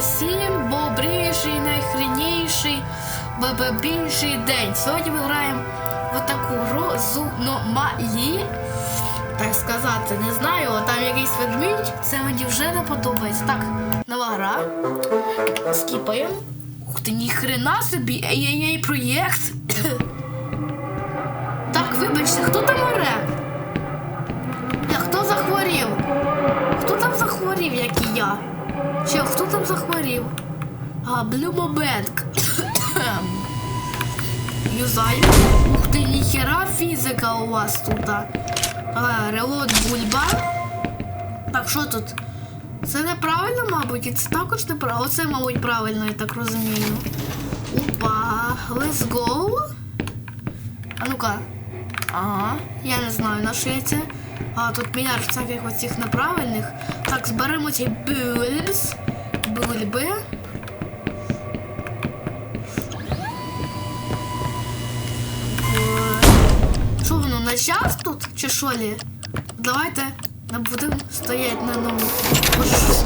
усім бобріший, найхрініший, бабабіший день. Сьогодні ми граємо в таку розумномалі. Так сказати, не знаю, там якийсь ведмідь, це мені вже не подобається. Так, нова гра. Скіпаємо. Ух ти, ніхрена собі, ей-ей-ей, проєкт. так, вибачте, хто там оре? Хто захворів? Хто там захворів, як і я? Ще хто там захворів? А, Блюмобенк. Юзай. Ух ти, ніхера фізика у вас тут. А, релот бульба. Так, що тут? Це неправильно, мабуть, і це також неправильно. Оце, мабуть, правильно, я так розумію. Опа, let's go. А ну-ка. Ага, я не знаю, на що я це. А, тут мільярд всяких оцих неправильних. Так, зберемо ці бульбс. Бульби. Е, Що воно на час тут? Чи що лі? Давайте не будемо стояти на щось-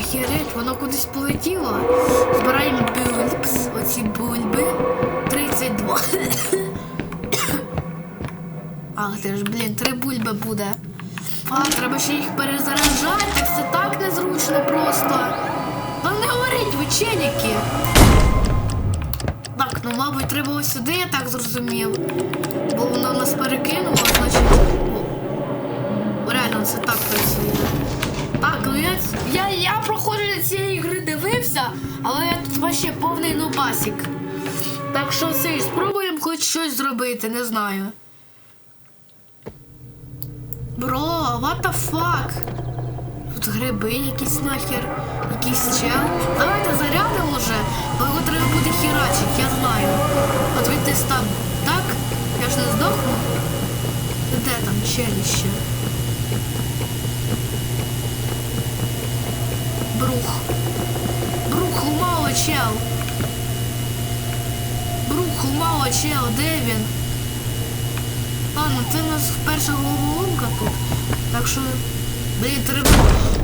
Охереть, воно кудись полетіло. Збираємо бульбс, оці бульби. 32. Ах ти ж, блін, три бульби буде. А, треба ще їх перезаряджати, це так незручно просто. Та не говоріть, ви. Так, ну мабуть, треба ось сюди, я так зрозумів. Бо воно нас перекинуло, значить. О, реально, це так працює. Так, ну я, я, я проходження цієї гри дивився, але я тут вообще повний нубасик. Так що все, спробуємо хоч щось зробити, не знаю. Бро, what the fuck? Тут гриби якісь нахер, якийсь чел. Давайте зарядимо вже, бо його треба буде херачить, я знаю. От він десь там, так? Я ж не здохну. Де там челіще? Брух. Брух, мало чел. Брух, мало чел, де він? Ладно, це у нас перша головоломка тут. Так що, блін, треба.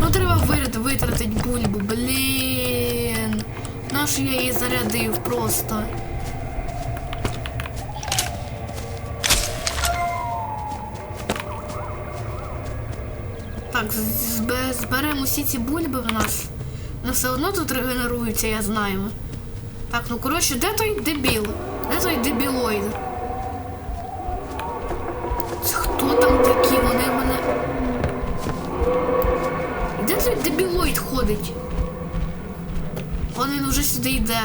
Ну треба вит- витратити бульбу, блін. Наш я її зарядив просто. Так, зберемо всі ці бульби в нас. Ну все одно тут регенеруються, я знаю. Так, ну коротше, де той дебіл? Де той дебілоїд? Дебілоїд ходить? Вон він уже сюди йде.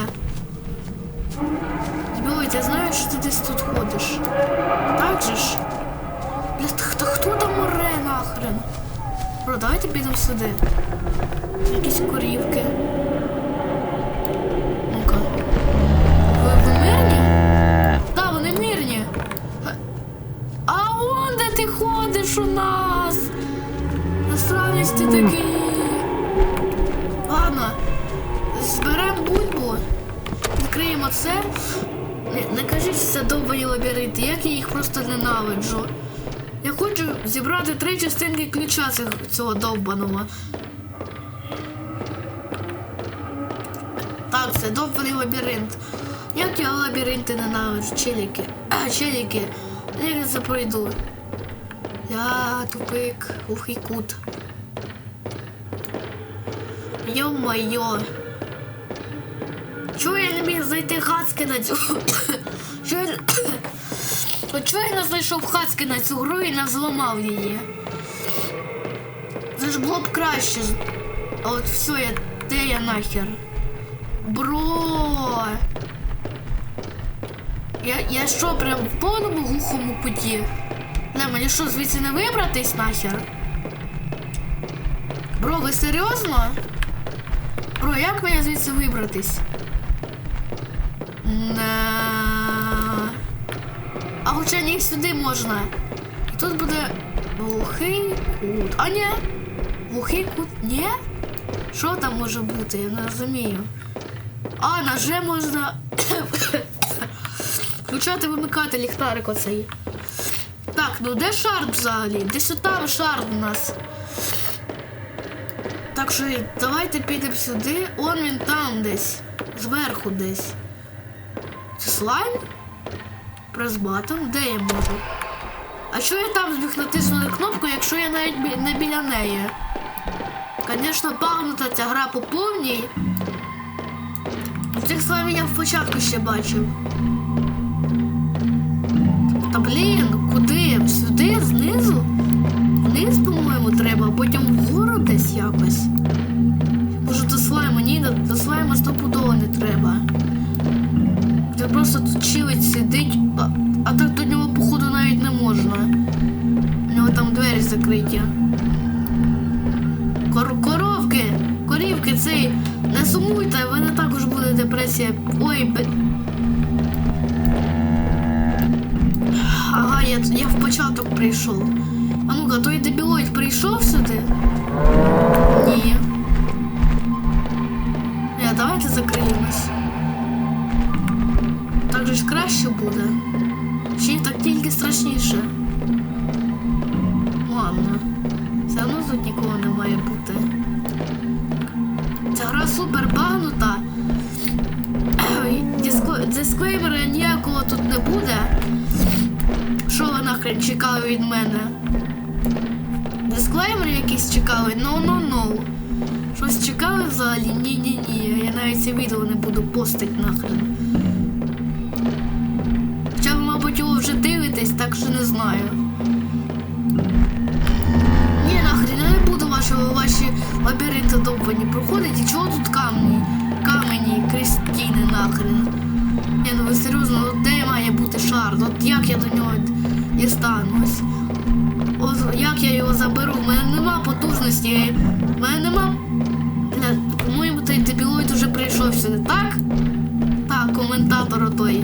Дебілоїд, я знаю, що ти десь тут ходиш. Так же ж? Бля, та хто, там море нахрен? Бро, давайте підемо сюди. Якісь корівки. Ну-ка. Ви, ви мирні? Так, вони мирні. А вон де ти ходиш у нас? Насправді ти такий. Відкриємо це. Не, не кажіть, це довбані лабіринти, як я їх просто ненавиджу. Я хочу зібрати три частинки ключа цього довбаного. Так, це довбаний лабіринт. Як я лабіринти ненавиджу, челіки. А, челіки. Я це пройду? Я тупик, глухий кут. Йо-майо. Чого я не міг знайти хаски на цю? Чого я... Чого я не знайшов хаски на цю гру і не взламав її? Це ж було б краще. А от все, я... де я нахер? Бро! Я, я що, прям в повному глухому путі? Не, мені що, звідси не вибратись нахер? Бро, ви серйозно? Бро, як мені звідси вибратись? А хоча ні, сюди можна. Тут буде глухий кут. А ні. Глухий кут. Ні? Що там може бути? Я не розумію. А, наже можна. Включати, вимикати ліхтарик оцей. Так, ну де шард взагалі? Десь отам шард у нас. Так що давайте підемо сюди. Он він там десь. Зверху десь. Це слайм? Прес-баттон? Де я можу? А що я там зміг натиснути кнопку, якщо я навіть не біля неї? Звісно, багнута ця гра по повній. Цих слаймів я в початку ще бачив. Та блін, куди? Сюди, знизу? Вниз, по-моєму, треба, а потім вгору десь якось. прийшов. А ну-ка, той дебілоїд прийшов сюди? Ні. Ні, давайте закриємось. Так же ж краще буде. Від мене? Дисклеймер якийсь чекали? No. Щось чекали взагалі? Ні-ні-ні. Я навіть це відео не буду постити нахрен. Хоча ви, мабуть, його вже дивитесь, так що не знаю. Ні, нахрен, я не буду ваші, ваші лабіринти довбані проходити. Чого тут камені? Камені, крістіни нахрен. Ні, ну ви серйозно, от де має бути шар? От як я до нього дістанусь? Як я його заберу? У мене нема потужності. У мене нема. По-моєму, той дебілоїд уже прийшов сюди, так? Так, коментатор той.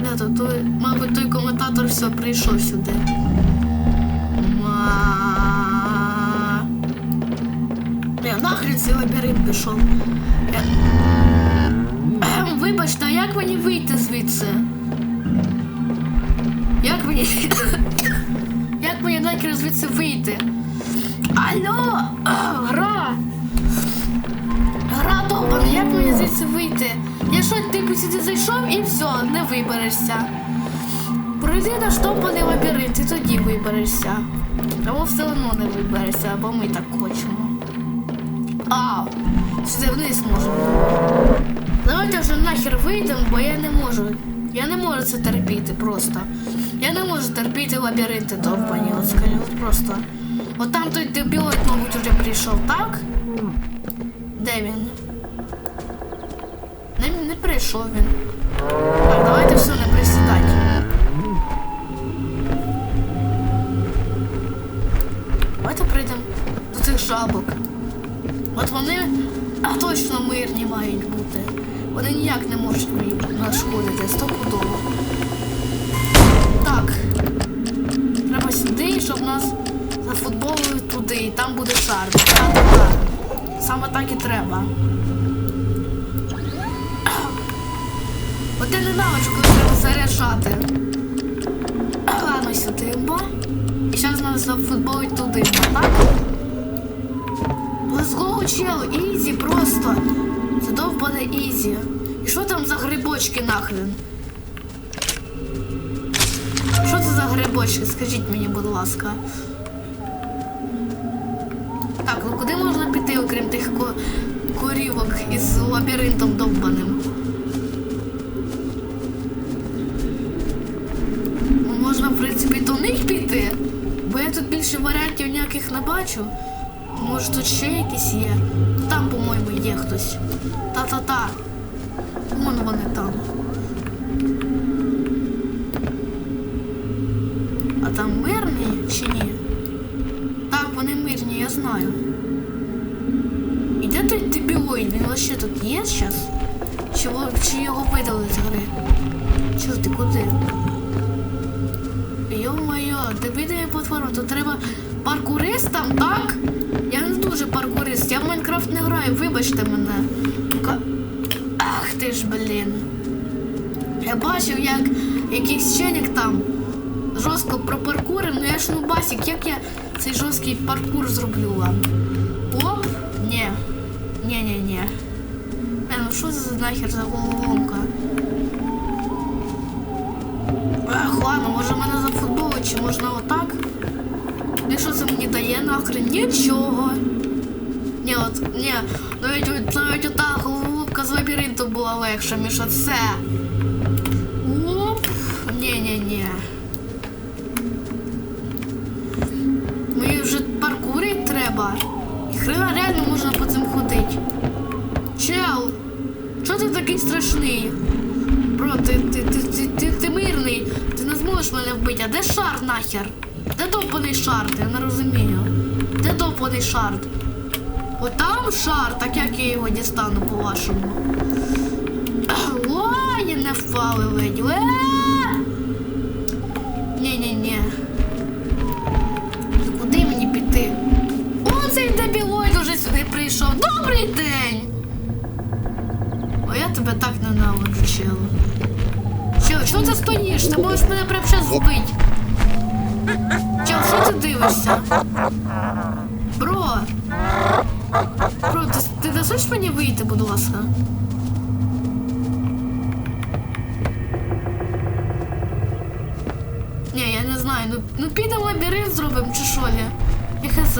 Бля, то той, мабуть, той коментатор все прийшов сюди. Ма. Бля, нахрен цей лабіринт пішов. Ем, Вибачте, а як мені вийти звідси? Як мені. Як мені нахер звідси вийти? Алло! Гра! Гра довбана, як мені звідси вийти? Я що, типу сюди зайшов і все, не виберешся. Пройди наш довбаний лабіринт і тоді виберешся. Або все одно не виберешся, або ми так хочемо. А, сюди вниз можемо. Давайте вже нахер вийдемо, бо я не можу. Я не можу це терпіти просто. Я не можу терпіти лабіринти довбані, от скажу, от просто. От там той дебілоїд, мабуть, вже прийшов, так? Де він? Не, не прийшов він. Так, давайте все не присідати. Давайте прийдемо до цих жабок. От вони точно мирні мають бути. Вони ніяк не можуть мені нашкодити, стопудово. Так. Треба сюди, щоб нас зафутболили туди, і там буде шар. Саме так і треба. От я ненавиджу, коли треба заряджати. Ладно, сюди, бо. І зараз нас зафутболить туди, так? Let's go, чел, ізі просто. Це довбане ізі. І що там за грибочки нахрен? Грибочки? Скажіть мені, будь ласка. Так, ну куди можна піти, окрім тих ко- корівок із лабіринтом довбаним? Ну, можна, в принципі, до них піти, бо я тут більше варіантів ніяких не бачу. Може тут ще якісь є? Там, по-моєму, є хтось. Та-та-та. Вон вони там. А там мирні чи ні? Так, вони мирні, я знаю. І де той дебілоїд? Він вообще тут є зараз? Чи, чи його видали з гри? Чого ти куди? Йо-моє, дебільна платформа, тут треба паркуристам, так? Я не дуже паркурист, я в Майнкрафт не граю, вибачте мене. Ах ти ж, блін. Я бачив, як якийсь челік там жорстко пропаркурив, ну я ж ну басік, як я цей жорсткий паркур зроблю вам. Оп! Ні. Ні-ні-ні. Е, ну що це за нахер за головоломка? Ех, ладно, може мене зафутболить, чи можна отак? І що це мені дає нахрен? Нічого. Ні, от, ні, навіть, навіть ота головоломка з лабіринту була легша, ніж оце. Оп. Ні-ні-ні. Мені вже паркурить треба. І хрена реально можна по цим ходити. Чел, що ти такий страшний? Бро, ти, ти, ти, ти, ти, ти мирний. Ти не зможеш мене вбити. А де шар нахер? Де довбаний шар? Я не розумію. Де довбаний шар? Отам шар, так як я його дістану по-вашому. Ой, не впали ледь. Ні-ні-ні. Куди мені піти? О, цей дебілоїд уже сюди прийшов. Добрий день! Тебе так ненавиджу, чело. Чел, що ти стоїш? Ти можеш мене прямо зараз збити. Чел, що ти дивишся? Бро! Бро, ти, ти дасиш мені вийти, будь ласка? Ні, я не знаю. Ну, ну підемо лабіринт зробимо чи що ли? І хз.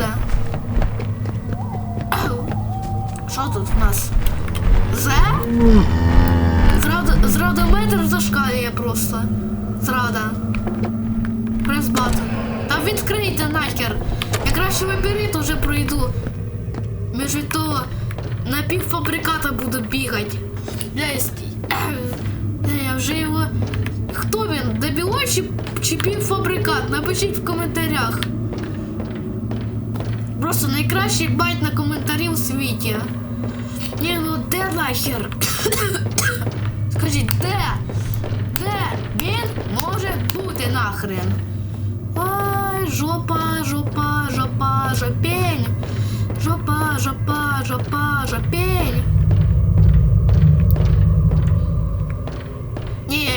Що тут в нас? Зе? Зрада, зрадометр зашкалює просто. Зрада. Прес батон. Та відкрийте нахер. Я краще лабіринт уже пройду. Між то на півфабриката буду бігати. Я я вже його. Хто він? Дебілой чи, чи півфабрикат? Напишіть в коментарях. Просто найкращий байт на коментарі у світі. Ні, ну де нахер? Скажіть, де? Де він може бути нахрен? Ой, жопа, жопа, жопа, жопень. Жопа, жопа, жопа, жопень. Ні,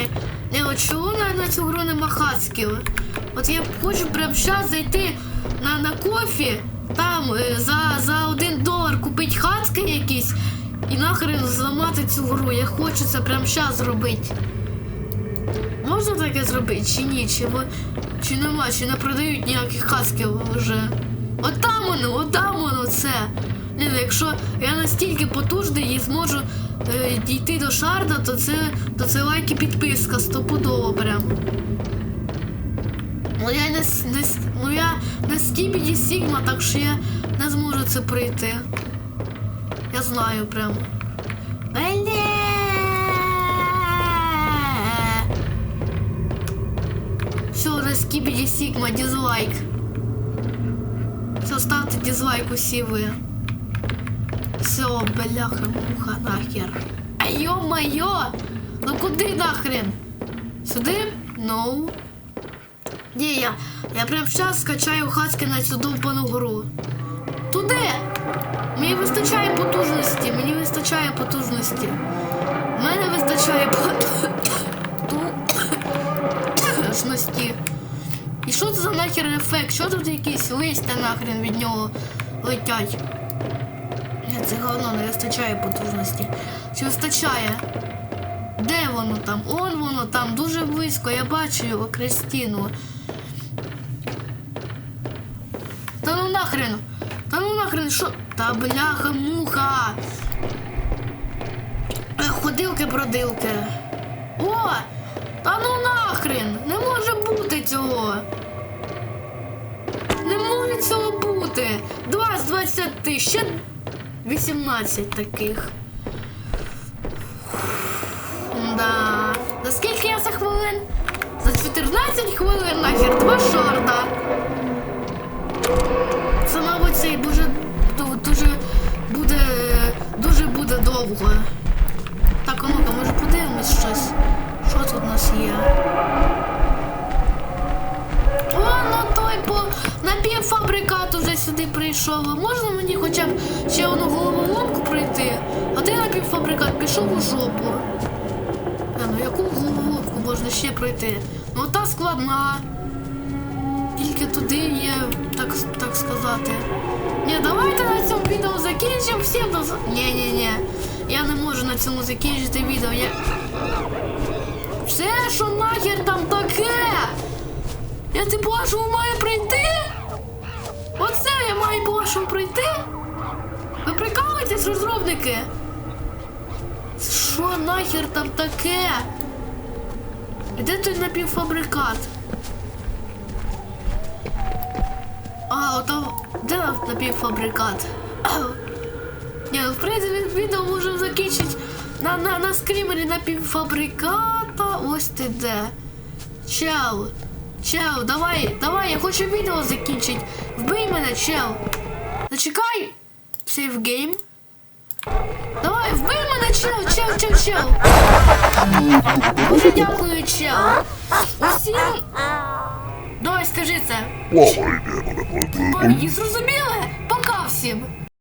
не чого на, цю гру нема хацків? От я хочу прямо зараз зайти на, на кофі, там е, за, за один долар нахрен зламати цю гру. Я хочу це прямо зараз зробити. Можна таке зробити чи ні? Чи, чи нема, чи не продають ніяких хасків вже? От там воно, от там воно це. Ні, ну якщо я настільки потужний і зможу е, дійти до шарда, то це, то це лайк і підписка стопудово прям. Ну я не, не, ну я не Скібіді Сігма, так що я не зможу це пройти. Я знаю прям. Бле! Все, на Скібіді Сігма, дизлайк. Все, ставте дизлайк усі ви. Все, бляха, муха, нахер. А ё-моё! Ну куди нахрен? Сюди? Ну. Ні, я, я прямо зараз скачаю хаски на цю довбану гру. Мені вистачає потужності, мені вистачає потужності. Мене вистачає потужності. І що це за нахер ефект? Що тут якісь листя нахрен від нього летять? Це говно не вистачає потужності. Чи вистачає? Де воно там? Он воно там, дуже близько, я бачу його Кристину. Та ну нахрен! Нахрен, що? Та бляха муха! Е, Ходилки-бродилки. О! Та ну нахрен! Не може бути цього! Не може цього бути! Два з 20, ще 18 таких. Да. За скільки я за хвилин? За 14 хвилин нахер два шарда. Це, мабуть, цей дуже, довго. Так, а ну-ка, може подивимось щось. Що тут у нас є? О, ну той по напівфабрикат уже сюди прийшов. А можна мені хоча б ще одну головоломку пройти? А ти напівфабрикат пішов у жопу. А, ну яку головоломку можна ще пройти? Ну та складна. тільки туди є, так, так сказати. Ні, давайте на цьому відео закінчимо. Всім до з- можу на цьому закінчити відео. Я... Все, що нахер там таке? Я ти по-вашому маю прийти? Оце я маю по-вашому прийти? Ви прикалуєтесь, розробники? Що нахер там таке? Де той напівфабрикат? А, ото де напівфабрикат? Принципі відео можемо закінчити на, на, на скрімері напівфабриката. Ось ти де. Чел. Чел, давай, давай, я хочу відео закінчити. Вбий мене, чел. Зачекай. Save game. Давай, вбий мене, чел, чел, чел, чел. Дуже дякую, чел. Усім. Давай, скажи це. Ой, зрозуміли? Пока всім.